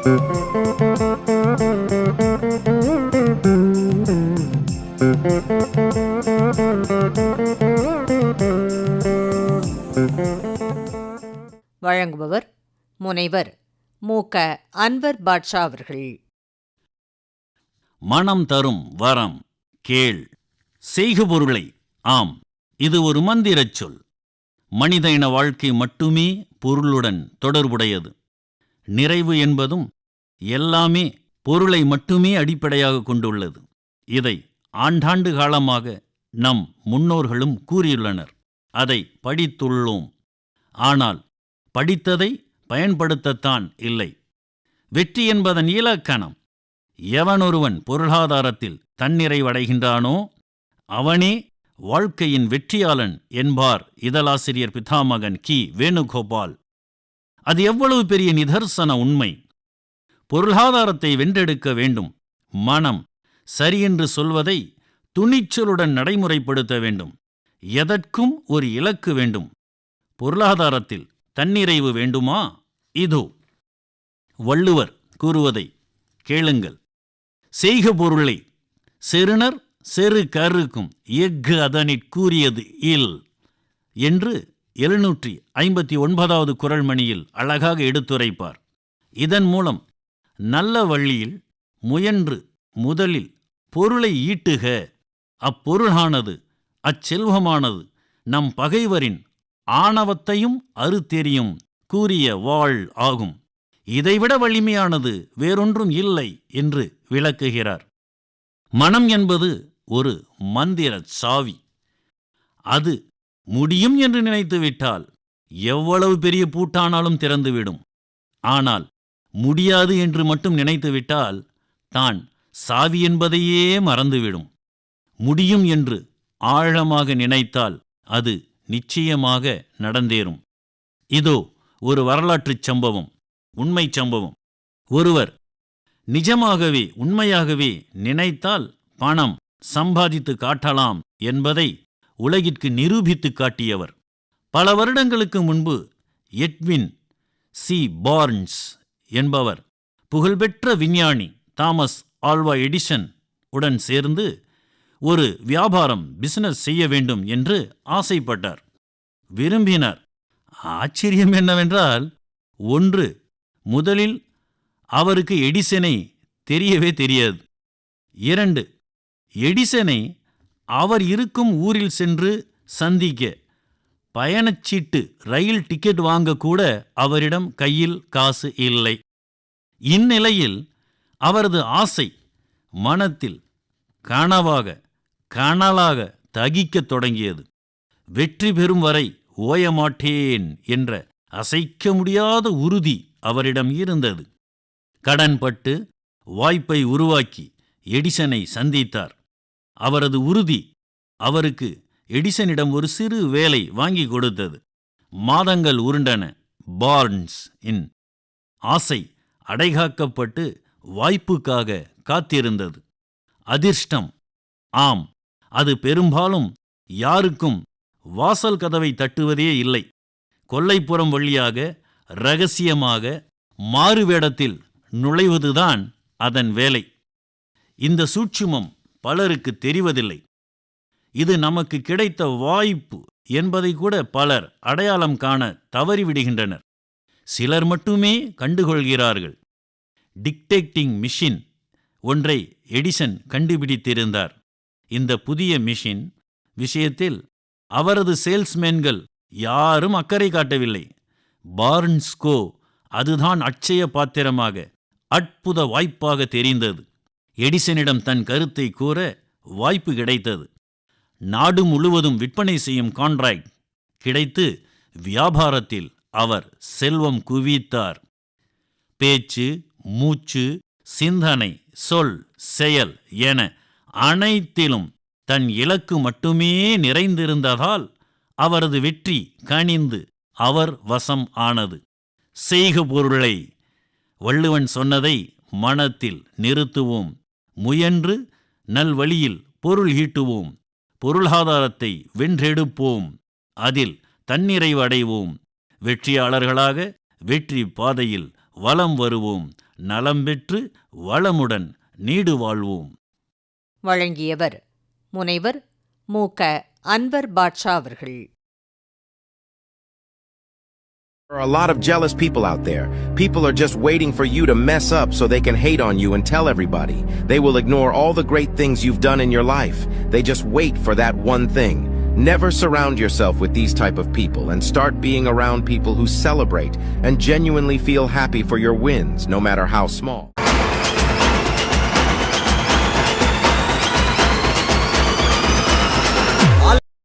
வழங்குபவர் முனைவர் மூக்க அன்வர் பாட்ஷா அவர்கள். மனம் தரும் வரம் கேள். செய்கு பொருளை ஆம். இது ஒரு மந்திரச் சொல். மனித இன வாழ்க்கை மட்டுமே பொருளுடன் தொடர்புடையது. நிறைவு என்பதும் எல்லாமே பொருளை மட்டுமே அடிப்படையாக கொண்டுள்ளது. இதை ஆண்டாண்டு காலமாக நம் முன்னோர்களும் கூறியுள்ளனர். அதை படித்துள்ளோம். ஆனால் படித்ததை பயன்படுத்தத்தான் இல்லை. வெற்றி என்பதன் இலக்கணம். எவனொருவன் பொருளாதாரத்தில் தன்னிறைவடைகின்றானோ அவனே வாழ்க்கையின் வெற்றியாளன் என்பார் இதழாசிரியர் பிதாமகன் கி. வேணுகோபால். அது எவ்வளவு பெரிய நிதர்சன உண்மை. பொருளாதாரத்தை வென்றெடுக்க வேண்டும். மனம் சரியென்று சொல்வதை துணிச்சலுடன் நடைமுறைப்படுத்த வேண்டும். எதற்கும் ஒரு இலக்கு வேண்டும். பொருளாதாரத்தில் தன்னிறைவு வேண்டுமா? இதோ. வள்ளுவர் கூறுவதை கேளுங்கள். செய்க பொருளை. செருணர் செரு கருக்கும் எஃகு அதனிற் கூறியது இல். என்று எழுநூற்றி ஐம்பத்தி ஒன்பதாவது குரல் மணியில் அழகாக எடுத்துரைப்பார். இதன் மூலம் நல்ல வழியில் முயன்று முதலில் பொருளை ஈட்டுக. அப்பொருளானது அச்செல்வமானது நம் பகைவரின் ஆணவத்தையும் அறுத்தெறியும் கூறிய வாழ் ஆகும். இதைவிட வலிமையானது வேறொன்றும் இல்லை என்று விளக்குகிறார். மனம் என்பது ஒரு மந்திர சாவி. அது முடியும் என்று நினைத்துவிட்டால் எவ்வளவு பெரிய பூட்டானாலும் திறந்துவிடும். ஆனால் முடியாது என்று மட்டும் நினைத்துவிட்டால் தான் சாவி என்பதையே மறந்துவிடும். முடியும் என்று ஆழமாக நினைத்தால் அது நிச்சயமாக நடந்தேறும். இதோ ஒரு வரலாற்றுச் சம்பவம் உண்மைச் சம்பவம். ஒருவர் நிஜமாகவே உண்மையாகவே நினைத்தால் பணம் சம்பாதித்து காட்டலாம் என்பதை உலகிற்கு நிரூபித்துக் காட்டியவர். பல வருடங்களுக்கு முன்பு எட்வின் சி. பார்ன்ஸ் என்பவர் புகழ்பெற்ற விஞ்ஞானி தாமஸ் ஆல்வா எடிசன் உடன் சேர்ந்து ஒரு வியாபாரம் பிசினஸ் செய்ய வேண்டும் என்று ஆசைப்பட்டார். விரும்பினார். ஆச்சரியம் என்னவென்றால் ஒன்று முதலில் அவருக்கு எடிசனை தெரியவே தெரியாது. இரண்டு எடிசனை அவர் இருக்கும் ஊரில் சென்று சந்திக்க. பயணச்சீட்டு ரயில் டிக்கெட் வாங்க கூட அவரிடம் கையில் காசு இல்லை. இந்நிலையில் அவரது ஆசை மனத்தில் கனவாக கனலாக தகிக்கத் தொடங்கியது. வெற்றி பெறும் வரை ஓயமாட்டேன் என்ற அசைக்க முடியாத உறுதி அவரிடம் இருந்தது. கடன்பட்டு வாய்ப்பை உருவாக்கி எடிசனை சந்தித்தார். அவரது உறுதி அவருக்கு எடிசனிடம் ஒரு சிறு வேலை வாங்கி கொடுத்தது. மாதங்கள் உருண்டன. பார்ன்ஸ் இன் ஆசை அடைகாக்கப்பட்டு வாய்ப்புக்காக காத்திருந்தது. அதிர்ஷ்டம். ஆம் அது பெரும்பாலும் யாருக்கும் வாசல் கதவை தட்டுவதே இல்லை. கொல்லைப்புறம் வழியாக ரகசியமாக மாறுவேடத்தில் நுழைவதுதான் அதன் வேலை. இந்த சூட்சுமம் பலருக்கு தெரிவதில்லை. இது நமக்கு கிடைத்த வாய்ப்பு என்பதை கூட பலர் அடையாளம் காண தவறிவிடுகின்றனர். சிலர் மட்டுமே கண்டுகொள்கிறார்கள். டிக்டேக்டிங் மிஷின் ஒன்றை எடிசன் கண்டுபிடித்திருந்தார். இந்த புதிய மிஷின் விஷயத்தில் அவரது சேல்ஸ்மேன்கள் யாரும் அக்கறை காட்டவில்லை. பார்ன்ஸ்கோ அதுதான் அட்சய பாத்திரமாக அற்புத வாய்ப்பாக தெரிந்தது. எடிசனிடம் தன் கருத்தை கூற வாய்ப்பு கிடைத்தது. நாடு முழுவதும் விற்பனை செய்யும் கான்ட்ராக்ட் கிடைத்து வியாபாரத்தில் அவர் செல்வம் குவித்தார். பேச்சு மூச்சு சிந்தனை சொல் செயல் என அனைத்திலும் தன் இலக்கு மட்டுமே நிறைந்திருந்ததால் அவரது வெற்றி கனிந்து அவர் வசம் ஆனது. செய்க பொருளை வள்ளுவன் சொன்னதை மனத்தில் நிறுத்துவோம். முயன்று நல்வழியில் பொருள் ஈட்டுவோம். பொருளாதாரத்தை வென்றெடுப்போம். அதில் தன்னிறைவு அடைவோம். வெற்றியாளர்களாக வெற்றி பாதையில் வலம் வருவோம். நலம் பெற்று வளமுடன் நீடு வாழ்வோம். வழங்கியவர் முனைவர் மு க. அன்வர் பாட்ஷா அவர்கள். There are a lot of jealous people out there. People are just waiting for you to mess up so they can hate on you and tell everybody. They will ignore all the great things you've done in your life. They just wait for that one thing. Never surround yourself with these type of people and start being around people who celebrate and genuinely feel happy for your wins, no matter how small.